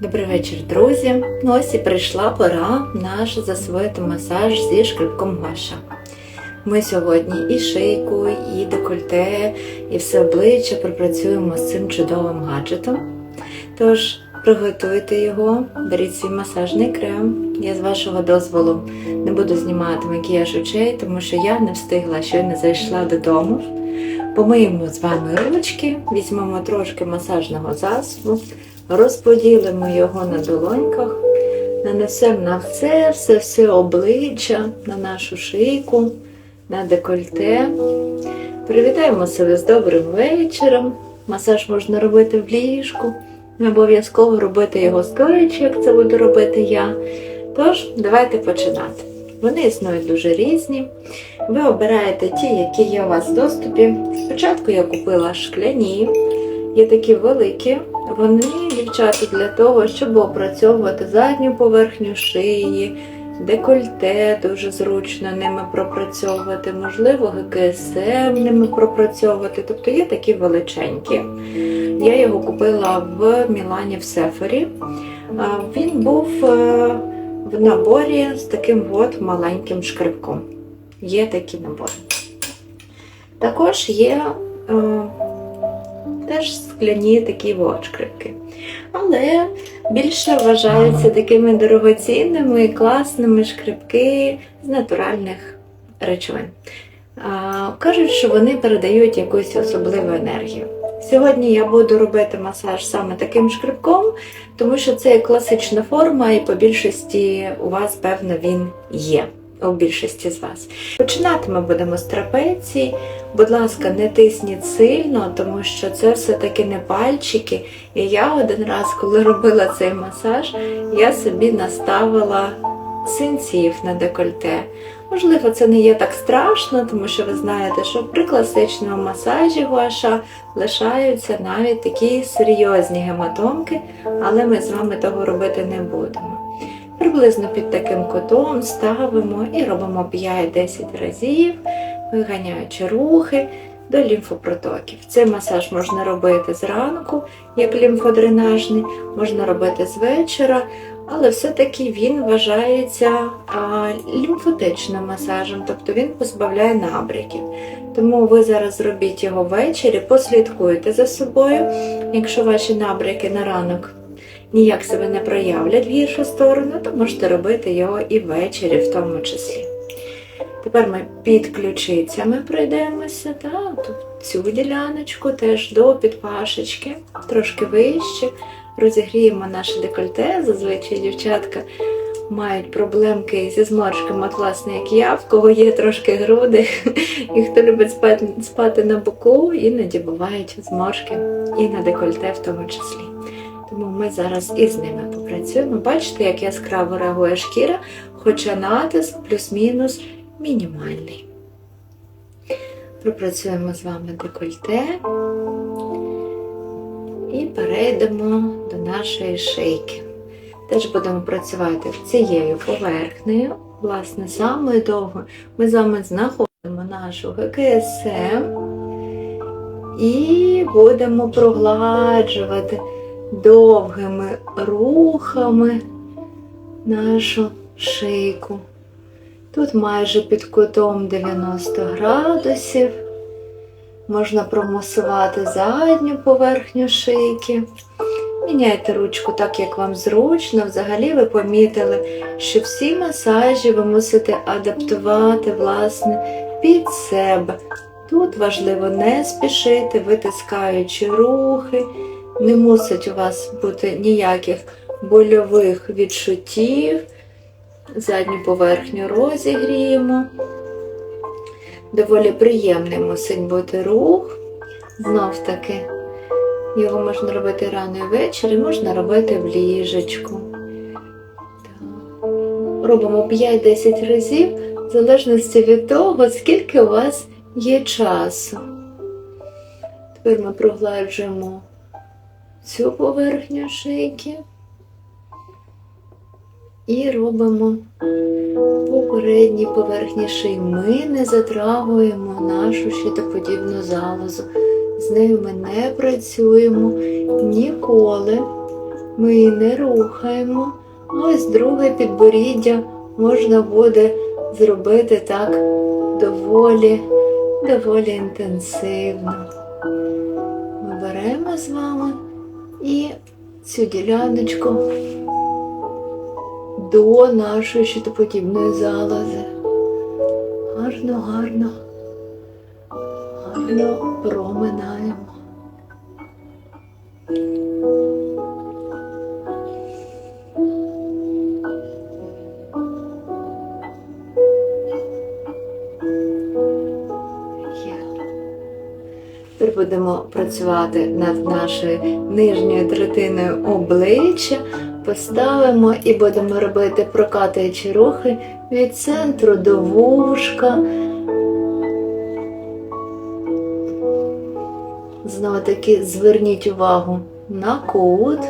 Добрий вечір, друзі. Ну ось і прийшла пора наш засвоїти масаж зі шкребком Гаша. Ми сьогодні і шийку, і декольте, і все обличчя пропрацюємо з цим чудовим гаджетом. Тож приготуйте його, беріть свій масажний крем. Я з вашого дозволу не буду знімати макіяж очей, тому що я не встигла, щойно зайшла додому. Помиємо з вами ручки, візьмемо трошки масажного засобу, розподілимо його на долоньках, нанесемо на все, все, все обличчя, на нашу шийку, на декольте. Привітаємо себе з добрим вечором. Масаж можна робити в ліжку. Не обов'язково робити його стоячи, як це буду робити я. Тож, давайте починати. Вони існують дуже різні. Ви обираєте ті, які є у вас в доступі. Спочатку я купила шкляні, є такі великі. Вони, дівчата, для того, щоб опрацьовувати задню поверхню шиї, декольте дуже зручно ними пропрацьовувати, можливо, ГКСМ ними пропрацьовувати. Тобто є такі величенькі. Я його купила в Мілані в Сефорі. А, Він був е, в наборі з таким от маленьким шкребком. Є такі набори. Також є е, теж скляні такі шкребки. Але більше вважаються такими дорогоцінними класними шкребки з натуральних речовин. Кажуть, що вони передають якусь особливу енергію. Сьогодні я буду робити масаж саме таким шкребком, тому що це класична форма, і по більшості у вас, певно, він є. У більшості з вас. Починати ми будемо з трапеції. Будь ласка, не тисніть сильно, тому що це все-таки не пальчики. І я один раз, коли робила цей масаж, я собі наставила синців на декольте. Можливо, це не є так страшно, тому що ви знаєте, що при класичному масажі гуаша лишаються навіть такі серйозні гематомки, але ми з вами того робити не будемо. Приблизно під таким кутом ставимо і робимо 5-10 разів, виганяючи рухи до лімфопротоків. Цей масаж можна робити зранку, як лімфодренажний, можна робити з вечора, але все-таки він вважається а, лімфотичним масажем, тобто він позбавляє набряків. Тому ви зараз зробіть його ввечері, послідкуйте за собою. Якщо ваші набряки на ранок ніяк себе не проявлять в гіршу сторону, то можете робити його і ввечері в тому числі. Тепер ми під ключицями пройдемося, та, цю діляночку теж до підпашечки, трошки вище. Розігріємо наше декольте. Зазвичай дівчатка мають проблемки зі зморшками, класно, як я, в кого є трошки груди, і хто любить спати, спати на боку, іноді бувають зморшки і на декольте в тому числі. Тому ми зараз із ними попрацюємо. Бачите, як яскраво реагує шкіра, хоча натиск плюс-мінус мінімальний. Пропрацюємо з вами декольте і перейдемо до нашої шийки. Теж будемо працювати цією поверхнею. Власне, саме довго ми з вами знаходимо нашу ГКСМ і будемо прогладжувати довгими рухами нашу шийку. Тут майже під кутом 90 градусів. Можна промасувати задню поверхню шийки. Міняйте ручку так, як вам зручно. Взагалі ви помітили, що всі масажі ви мусите адаптувати власне під себе. Тут важливо не спішити, витискаючи рухи. Не мусить у вас бути ніяких больових відчуттів. Задню поверхню розігріємо. Доволі приємний мусить бути рух. Знов таки, його можна робити рано і ввечері, можна робити в ліжечку. Робимо 5-10 разів, в залежності від того, скільки у вас є часу. Тепер ми прогладжуємо цю поверхню шийки і робимо по передній поверхні шиї. Ми не затрагуємо нашу щитоподібну залозу. З нею ми не працюємо ніколи. ми її не рухаємо. Ось друге підборіддя можна буде зробити так доволі, доволі інтенсивно. Ми беремо з вами і цю діляночку до нашої щитоподібної залози. Гарно, гарно, гарно проминаємо. Будемо працювати над нашою нижньою третиною обличчя. Поставимо і будемо робити прокатуючі рухи від центру до вушка. Знову таки зверніть увагу на кут.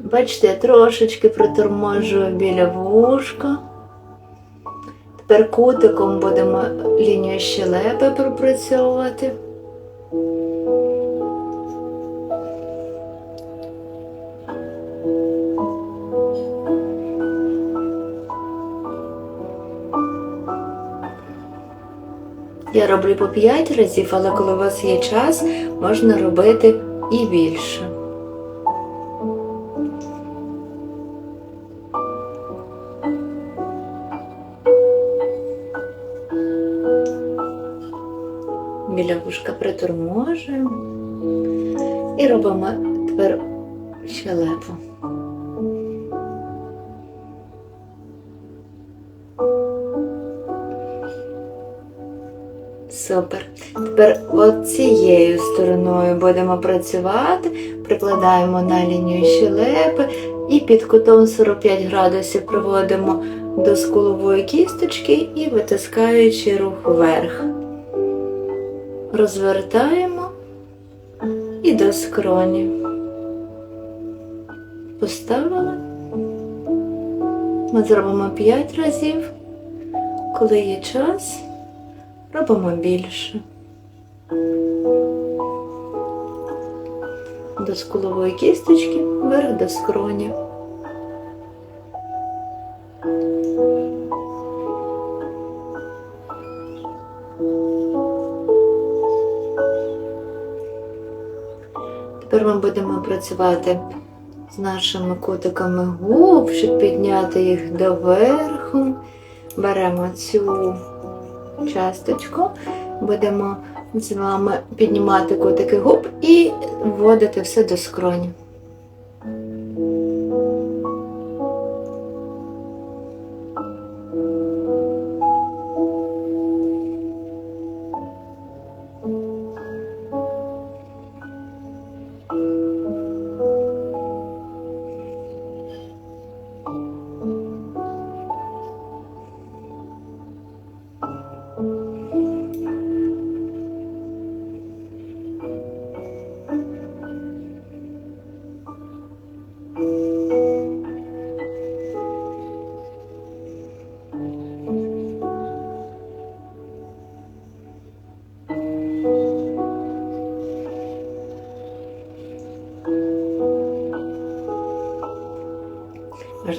Бачите, я трошечки приторможую біля вушка. Тепер кутиком будемо лінію щелепи пропрацьовувати. Я роблю по 5 разів, але коли у вас є час, можна робити і більше. І робимо тепер щелепу. Супер. Тепер от цією стороною будемо працювати, прикладаємо на лінію щелепи і під кутом 45 градусів проводимо до скулової кісточки і витискаючи рух вверх. Розвертаємо і до скроні. Поставили. Ми зробимо 5 разів. Коли є час, робимо більше. До скулової кісточки, вверх до скроні. Тепер ми будемо працювати з нашими кутиками губ, щоб підняти їх доверху. Беремо цю часточку, будемо з вами піднімати кутики губ і вводити все до скроні.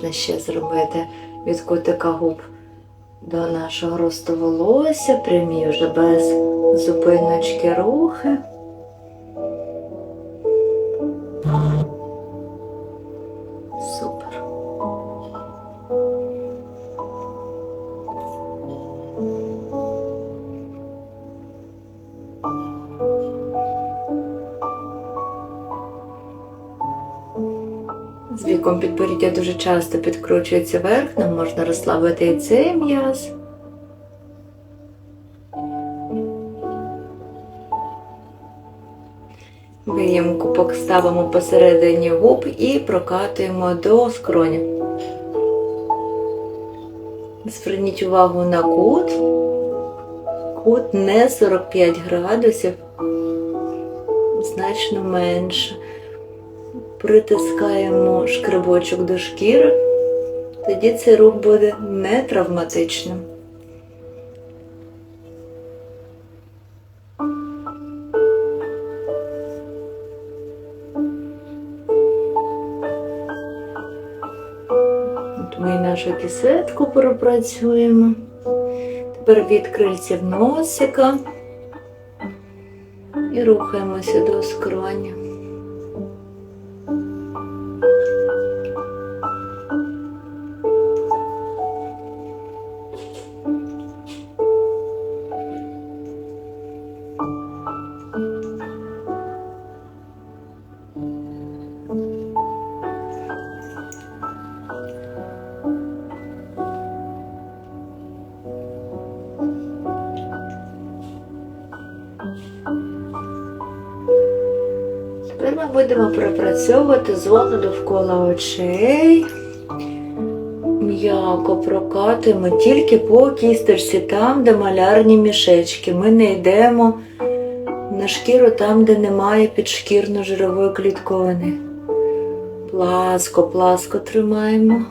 Можна ще зробити від кутика губ до нашого росту волосся, прямі вже без зупиночки рухи. Дуже часто підкручується вверх, нам можна розслабити і цей м'яз. Виємку ставимо посередині губ і прокатуємо до скроні. Зверніть увагу на кут. Кут не 45 градусів, значно менше притискаємо шкребочок до шкіри, тоді цей рух буде не травматичним. От Ми нашу кисетку пропрацюємо. Тепер від крильців носика і рухаємося до скроні. Будемо пропрацьовувати зону довкола очей. М'яко прокатимо тільки по кісточці, там, де малярні мішечки. Ми не йдемо на шкіру там, де немає підшкірно-жирової клітковини. Пласко, пласко тримаємо.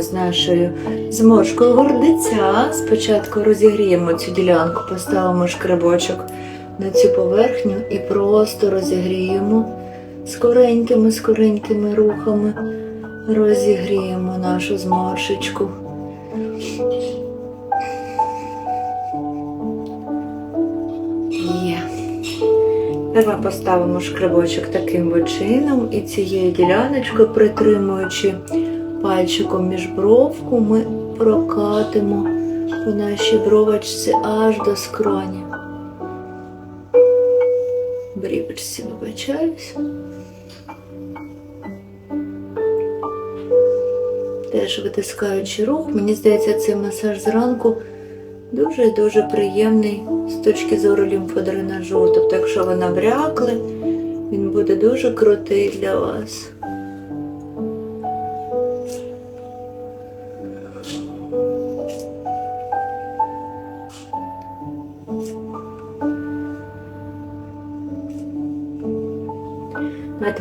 З нашою зморшкою гордиця. Спочатку розігріємо цю ділянку, поставимо шкребочок на цю поверхню і просто розігріємо скоренькими, скоренькими рухами. Розігріємо нашу зморшечку. Є. Тепер поставимо шкребочок таким чином і цією діляночкою, притримуючи пальчиком між бровку, ми прокатимо по нашій бровочці аж до скроні. Брівочці вибачаюсь. Теж витискаючи рух, мені здається, цей масаж зранку дуже-дуже приємний з точки зору лімфодренажу. Тобто, якщо ви набрякли, він буде дуже крутий для вас.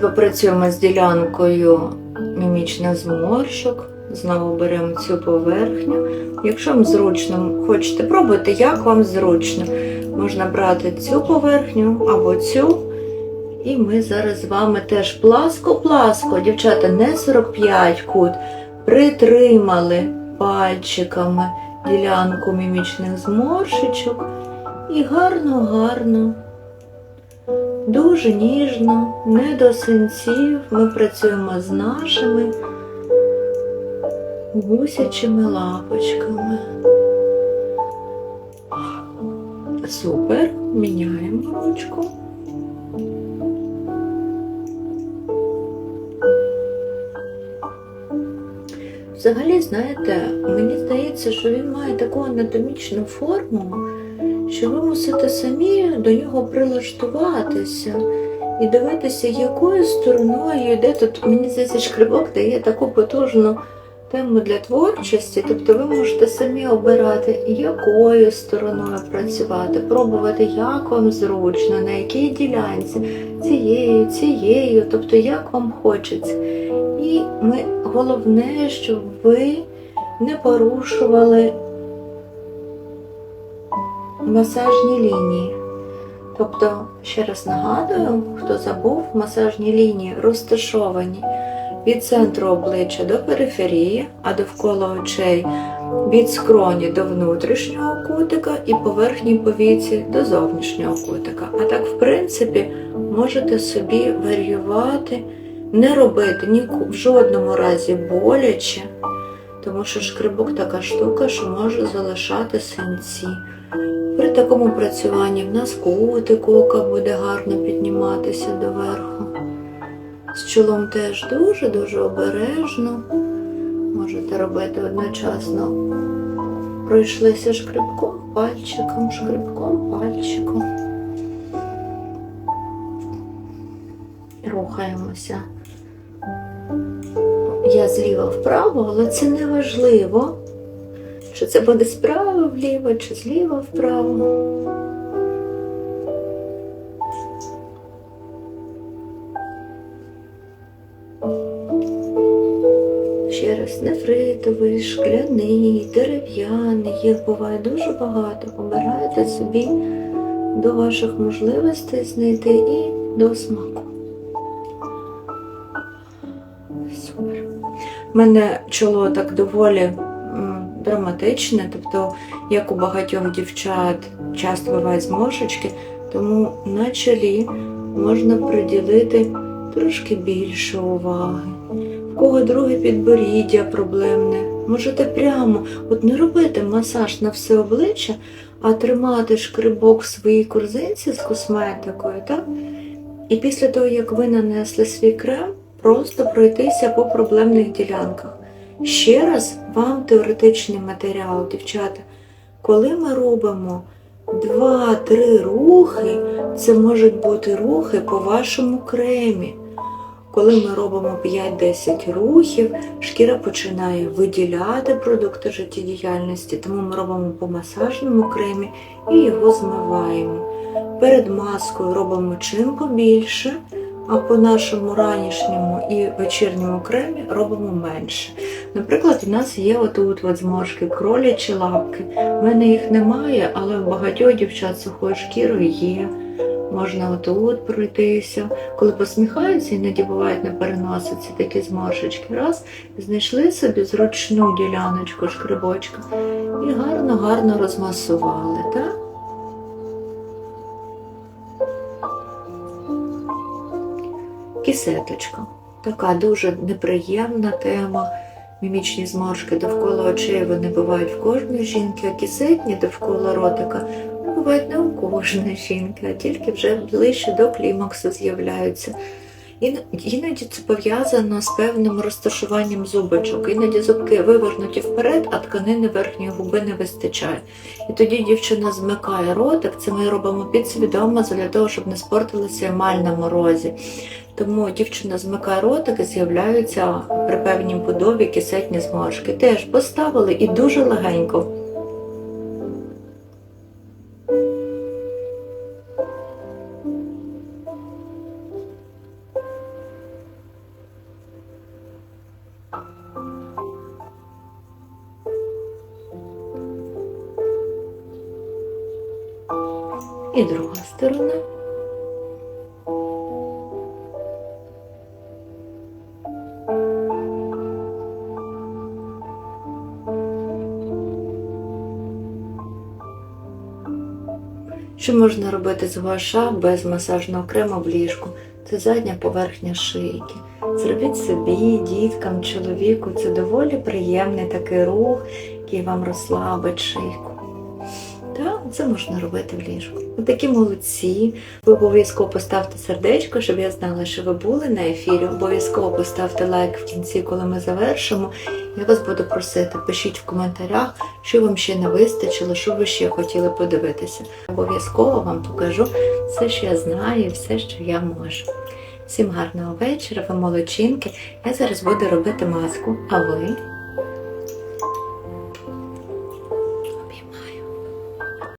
Попрацюємо з ділянкою мімічних зморщок. Знову беремо цю поверхню. Якщо вам зручно, хочете пробуйте, як вам зручно. Можна брати цю поверхню або цю. І ми зараз з вами теж пласко-пласко, дівчата, не 45 кут, притримали пальчиками ділянку мімічних зморшечок і гарно-гарно Дуже ніжно, не до синців. Ми працюємо з нашими гусячими лапочками. Супер. Міняємо ручку. Взагалі, знаєте, мені здається, що він має таку анатомічну форму що ви мусите самі до нього прилаштуватися і дивитися, якою стороною йде тут. Мені здається, шкребок дає таку потужну тему для творчості, тобто ви можете самі обирати, якою стороною працювати, пробувати, як вам зручно, на якій ділянці, цією, цією, тобто як вам хочеться. І ми, головне, щоб ви не порушували масажні лінії. Тобто, ще раз нагадую, хто забув, масажні лінії розташовані від центру обличчя до периферії, а довкола очей від скроні до внутрішнього кутика і поверхні повіці до зовнішнього кутика. А так, в принципі, можете собі варіювати, не робити ні в жодному разі боляче, тому що шкребок така штука, що може залишати синці. Такому працюванні в нас кутик ока буде гарно підніматися доверху. З чолом теж дуже-дуже обережно. Можете робити одночасно. Пройшлися шкребком, пальчиком, шкребком, пальчиком. Рухаємося. Я зліва вправо, але це не важливо. Що це буде справа вліво чи зліва вправо. Ще раз нефритовий, шкляний, дерев'яний, їх буває дуже багато. Обирайте собі до ваших можливостей знайти і до смаку. Супер. У мене чоло так доволі драматичне, тобто, як у багатьох дівчат, часто бувають зморшечки, тому на чолі можна приділити трошки більше уваги. В кого друге підборіддя проблемне, можете прямо от не робити масаж на все обличчя, а тримати шкрибок в своїй корзинці з косметикою, так? І після того, як ви нанесли свій крем, просто пройтися по проблемних ділянках. Ще раз вам теоретичний матеріал, дівчата. Коли ми робимо 2-3 рухи, це можуть бути рухи по вашому кремі. Коли ми робимо 5-10 рухів, шкіра починає виділяти продукти життєдіяльності, тому ми робимо по масажному кремі і його змиваємо. Перед маскою робимо чим побільше, а по нашому ранішньому і вечірньому кремі робимо менше. Наприклад, у нас є отут от зморшки, кролячі лапки. У мене їх немає, але в багатьох дівчат сухою шкірою є. Можна отут пройтися. Коли посміхаються, іноді бувають на переносиці такі зморшечки. Раз, знайшли собі зручну діляночку шкрибочка і гарно-гарно розмасували. Так? Кісеточка. Така дуже неприємна тема. Мімічні зморшки довкола очей вони бувають в кожної жінки, а кисетні довкола ротика вони бувають не у кожної жінки, а тільки вже ближче до клімаксу з'являються. Ін- Іноді це пов'язано з певним розташуванням зубочок. Іноді зубки вивернуті вперед, а тканини верхньої губи не вистачає. І тоді дівчина змикає ротик, це ми робимо підсвідомо для того, щоб не спортилася емаль на морозі. Тому дівчина змикає ротик і з'являються при певній будові кисетні зморшки. Теж поставили і дуже легенько. І друга сторона. Що можна робити з гуаша без масажного крему в ліжку? Це задня поверхня шийки. Зробіть собі, діткам, чоловіку. Це доволі приємний такий рух, який вам розслабить шийку. Так, це можна робити в ліжку. Ви такі молодці. Ви обов'язково поставте сердечко, щоб я знала, що ви були на ефірі. Обов'язково поставте лайк в кінці, коли ми завершимо. Я вас буду просити, пишіть в коментарях, що вам ще не вистачило, що ви ще хотіли подивитися. Обов'язково вам покажу все, що я знаю, все, що я можу. Всім гарного вечора, ви молодчинки. Я зараз буду робити маску, а ви